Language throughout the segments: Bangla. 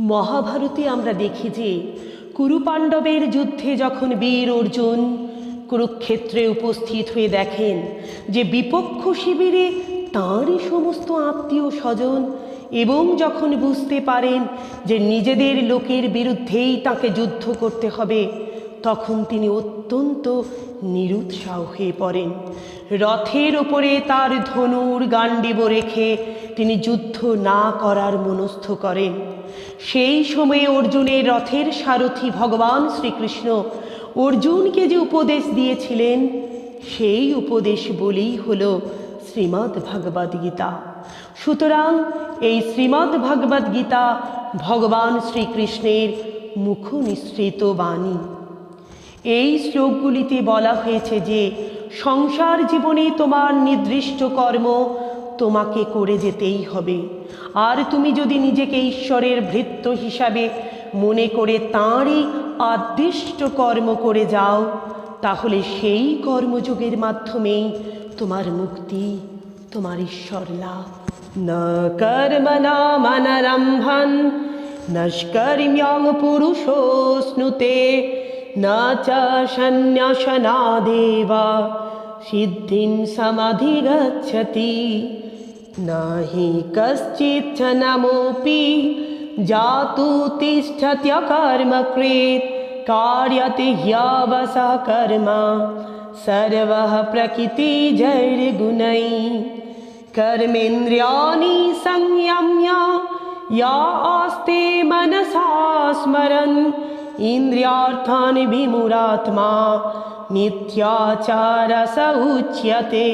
মহাভারতে আমরা দেখি যে কুরুপাণ্ডবের যুদ্ধে যখন বীর অর্জুন কুরুক্ষেত্রে উপস্থিত হয়ে দেখেন যে বিপক্ষ শিবিরে তাঁরই সমস্ত আত্মীয় স্বজন এবং যখন বুঝতে পারেন যে নিজেদের লোকের বিরুদ্ধেই তাকে যুদ্ধ করতে হবে, তখন তিনি অত্যন্ত নিরুৎসাহ হয়ে পড়েন। রথের ওপরে তার ধনুর গান্ডিব রেখে তিনি যুদ্ধ না করার মনস্থ করেন। সেই সময়ে অর্জুনের রথের সারথি ভগবান শ্রীকৃষ্ণ অর্জুনকে যে উপদেশ দিয়েছিলেন, সেই উপদেশ বলেই হল শ্রীমদ্ ভগবদ্ গীতা। সুতরাং এই শ্রীমদ্ ভগবদ্ গীতা ভগবান শ্রীকৃষ্ণের মুখ বাণী। এই শ্লোকগুলিতে বলা হয়েছে যে, সংসার জীবনে তোমার নির্দিষ্ট কর্ম তোমাকে করে যেতেই হবে। আর তুমি যদি নিজেকে ঈশ্বরের ভৃত্য হিসাবে মনে করে তাঁরই আদিষ্ট কর্ম করে যাও, তাহলে সেই কর্মযোগের মাধ্যমেই তোমার মুক্তি, তোমার ঈশ্বর লাভ। না কর্মনা মনরম্ভন নষ্কর্ম্যং পুরুষো স্নুতে না চ সন্ন্যাসনা দেবা সিদ্ধিম সমাধিগচ্ছতি। हि कश्चित् जनमोऽपि जातु तिष्ठत्यकर्मकृत् कार्यते ह्यवसः कर्म, सर्वः प्रकृतिजैर्गुणैः कर्मेन्द्रियाणि संयम्य, या आस्ते मनसा स्मरन्, इन्द्रियार्थान् विमुरात्मा, मिथ्याचार स उच्यते।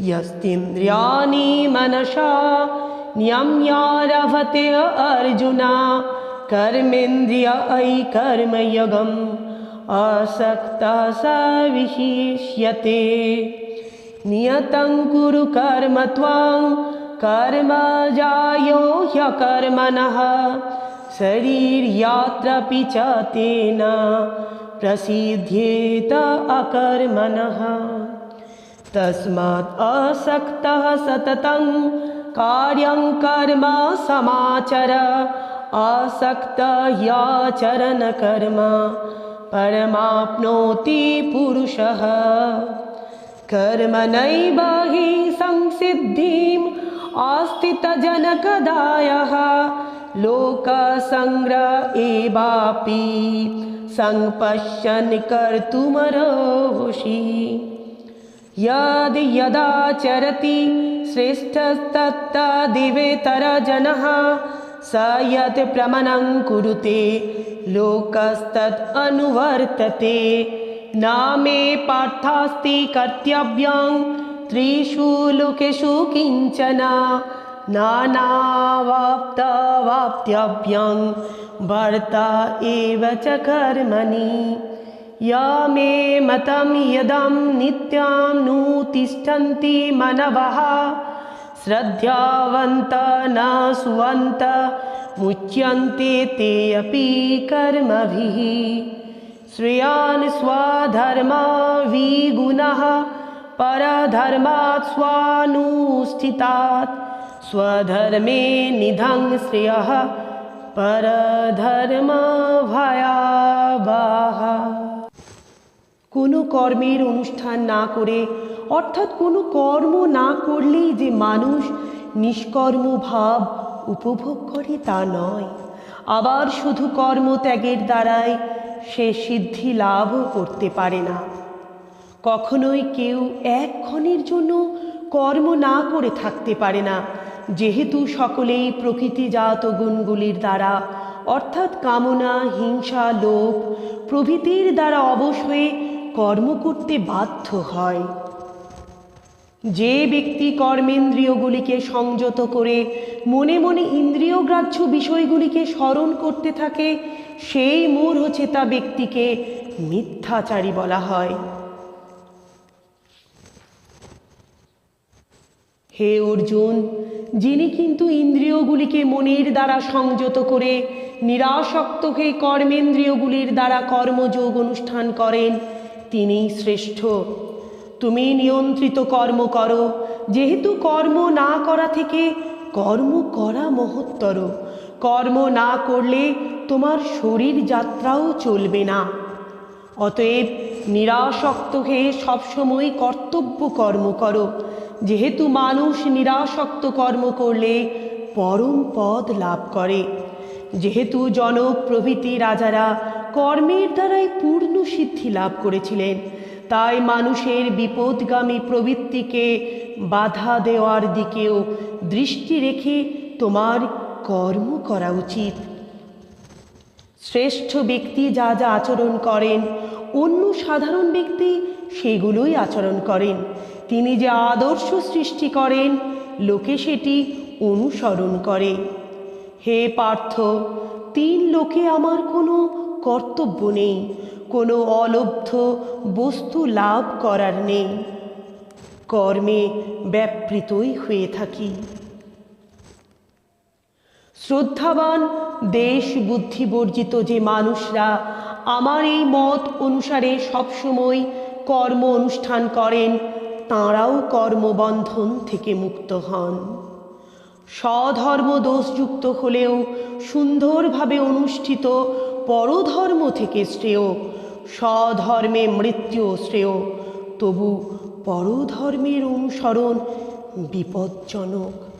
यस्तिन्द्रियाणि मनसा नियम्यारभते अर्जुना, कर्मेन्द्रिय ऐ कर्मयोगम् असक्तः स विशिष्यते। नियतं कुरु कर्म त्वं, कर्म जायो ह्यकर्मणः शरीर्यात्रापि च तेन प्रसिद्ध्येत अकर्मणः तस्मात् असक्तः सततं कार्यं कर्म समाचर। आसक्तयाचरणकर्म परमाप्नोति पुरुषः। कर्मणैव हि संसिद्धिम् आस्थितजनकदायः। लोकसङ्ग्रह एवापि सम्पश्यन् कर्तुमरोषि। यद् यदाचरति श्रेष्ठस्तत्तदिवेतरजनः स यत् प्रमणं कुरुते, लोकस्तत् अनुवर्तते। न मे पार्थास्ति कर्तव्यं, त्रिषु लोकेषु किंचन नानावाप्तवाप्त्यभ्यं भर्ता एव च कर्मणि। या मे मत यदं नित्यां मनव। श्रद्धावंत न सुवंत मुच्य कर्म भी कर्मभिः। श्रेयान् विगुण विगुणः, परधर्मात् स्वानुष्ठितात्। स्वधर्मे निधं श्रियः, परधर्मभयाभाः। কোনো কর্মের অনুষ্ঠান না করে, অর্থাৎ কোনো কর্ম না করলেই যে মানুষ নিষ্কর্ম ভাব উপভোগ করে তা নয়। আবার শুধু কর্মত্যাগের দ্বারাই সে সিদ্ধি লাভও করতে পারে না। কখনোই কেউ এক ক্ষণের জন্য কর্ম না করে থাকতে পারে না, যেহেতু সকলেই প্রকৃতিজাত গুণগুলির দ্বারা, অর্থাৎ কামনা, হিংসা, লোভ প্রভৃতির দ্বারা অবশ হয়ে কর্ম করতে বাধ্য হয়। যে ব্যক্তি কর্মেন্দ্রিয়গুলিকে সংযত করে, মনে মনে ইন্দ্রিয়গ্রাহ্য বিষয়গুলিকে স্মরণ করতে থাকে, সেই মূর হচ্ছে তা ব্যক্তিকে মিথ্যাচারী বলা হয়। হে অর্জুন, যিনি কিন্তু ইন্দ্রিয়গুলিকে মনের দ্বারা সংযত করে, নিরাসক্ত হয়ে কর্মেন্দ্রিয়গুলির দ্বারা কর্মযোগ অনুষ্ঠান করেন তিনি শ্রেষ্ঠ। তুমি নিয়ন্ত্রিত কর্ম করো। যেহেতু কর্ম না করা থেকে কর্ম করা মহত্তর। কর্ম না করলে তোমার শরীর যাত্রাও চলবে না। অতএব নিরাসক্ত হয়ে সবসময় কর্তব্য কর্ম করো। যেহেতু মানুষ নিরাসক্ত কর্ম করলে পরম পদ লাভ করে। যেহেতু জনক প্রভৃতি রাজারা কর্মের দ্বারাই পূর্ণ সিদ্ধি লাভ করেছিলেন। তাই মানুষের বিপদগামী প্রবৃত্তিকে বাধা দেওয়ার দিকেও দৃষ্টি রেখে তোমার কর্ম করা উচিত। শ্রেষ্ঠ ব্যক্তি যা যা আচরণ করেন, অন্য সাধারণ ব্যক্তি সেগুলোই আচরণ করেন। তিনি যে আদর্শ সৃষ্টি করেন, লোকে সেটি অনুসরণ করে। হে পার্থ, তিন লোকে আমার কোনো কর্তব্য নেই। কোনো অলব্ধ বস্তু লাভ করার নেই। কর্মে ব্যাপৃতই হয়ে থাকি। শ্রদ্ধাবান দেশ বুদ্ধি বর্জিত যে মানুষরা, আমার এই মত অনুসারে সবসময় কর্ম অনুষ্ঠান করেন, তাঁরাও কর্মবন্ধন থেকে মুক্ত হন। স্বধর্ম দোষযুক্ত হলেও সুন্দরভাবে অনুষ্ঠিত পরধর্ম থেকে শ্রেয় স্বধর্মে মৃত্যু শ্রেয়। তবু পরধর্মের অনুসরণ বিপজ্জনক।